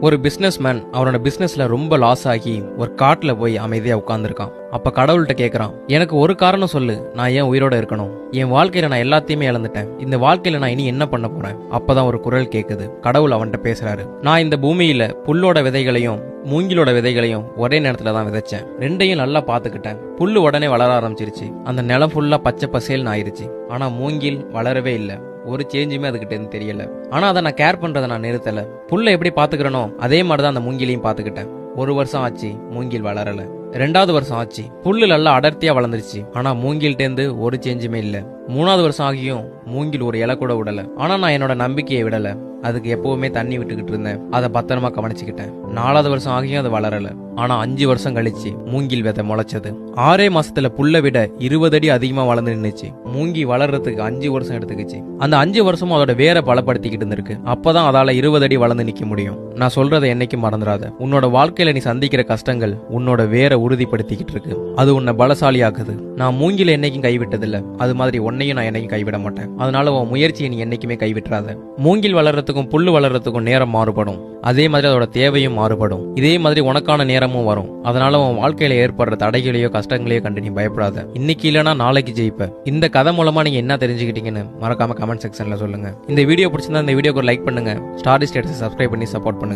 ஒரு பிஸ்னஸ்மேன் அவனோட பிஸ்னஸ்ல ரொம்ப லாஸ் ஆகி ஒரு காட்டுல போய் அமைதியா உட்காந்துருக்கான் அப்ப கடவுள்கிட்ட கேக்குறான் எனக்கு ஒரு காரணம் சொல்லு நான் ஏன் உயிரோட இருக்கணும்? என் வாழ்க்கையில நான் எல்லாத்தையுமே இழந்துட்டேன். இந்த வாழ்க்கையில நான் இனி என்ன பண்ண போறேன்? அப்பதான் ஒரு குரல் கேக்குது. கடவுள் அவன்கிட்ட பேசுறாரு நான் இந்த பூமியில புல்லோட விதைகளையும் மூங்கிலோட விதைகளையும் ஒரே நேரத்துல தான் விதைச்சேன். ரெண்டையும் நல்லா பாத்துக்கிட்டேன் புல்லு உடனே வளர ஆரம்பிச்சிருச்சு. அந்த நிலம் ஃபுல்லா பச்சை பசேல்னு ஆயிருச்சு. ஆனா மூங்கில் வளரவே இல்லை. ஒரு சேஞ்சுமே அதுகிட்ட இருந்து தெரியல. ஆனா அதை நான் கேர் பண்றதை நான் நிறுத்தல. புல்லை எப்படி பாத்துக்கிறனோ அதே மாதிரி தான் அந்த மூங்கிலையும் பாத்துக்கிட்டேன். ஒரு வருஷம் ஆச்சு மூங்கில் வளரல. ரெண்டாவது வருஷம் ஆச்சு புல்லு நல்லா அடர்த்தியா வளர்ந்துருச்சு. ஆனா மூங்கிலிட்டேருந்து ஒரு சேஞ்சுமே இல்ல. மூணாவது வருஷம் ஆகியும் மூங்கில் ஒரு இலை கூட விடல ஆனா நான் என்னோட நம்பிக்கையை விடல. அதுக்கு எப்பவுமே தண்ணி விட்டுக்கிட்டு இருந்தேன். அதை பத்திரமா கவனிச்சுக்கிட்டேன். நாலாவது வருஷம் ஆகியும் அது வளரல. ஆனா அஞ்சு வருஷம் கழிச்சு மூங்கில் விதை முளைச்சது. ஆறே மாசத்துல புல்லை விட இருபது அடி அதிகமா வளர்ந்து நின்றுச்சு மூங்கி வளர்றதுக்கு அஞ்சு வருஷம் எடுத்துக்கிச்சு. அந்த அஞ்சு வருஷமும் அதோட வேற பலப்படுத்திக்கிட்டு இருந்திருக்கு. அப்பதான் அதால இருபது அடி வளர்ந்து நிக்க முடியும். நான் சொல்றதை என்னைக்கும் மறந்துடாத உன்னோட வாழ்க்கையில நீ சந்திக்கிற கஷ்டங்கள் உன்னோட வேற உறுதிப்படுத்திக்கிட்டு இருக்கு. அது உன்னை பலசாலியாக்குது. நான் மூங்கில என்னைக்கும் கைவிட்டதில்ல. அது மாதிரி உன்னையும் நான் என்னைக்கும் கைவிட மாட்டேன். அதனால உன் முயற்சியை நீ என்னைக்குமே கைவிட்டுறாத. மூங்கில் வளர்றதுக்கும் புல்லு வளர்றதுக்கும் நேரம் மாறுபடும். அதே மாதிரி அதோட தேவையும் மாறுபடும். இதே மாதிரி உனக்கான நேரமும் வரும். அதனால உன் வாழ்க்கையில ஏற்படுற தடைகளையோ கஷ்டங்களையோ கண்டு நீ பயப்படாத. இன்னைக்கு இல்லைனா நாளைக்கு ஜெயிப்ப. இந்த கதை மூலமா நீங்க என்ன தெரிஞ்சுக்கிட்டீங்கன்னு மறக்காம கமெண்ட் செக்ஷன்ல சொல்லுங்க. இந்த வீடியோ பிடிச்சிருந்தா இந்த வீடியோக்கு லைக் பண்ணுங்க. ஸ்டாரி ஸ்டேட்டஸ் சப்ஸ்கிரைப் பண்ணி சப்போர்ட் பண்ணுங்க.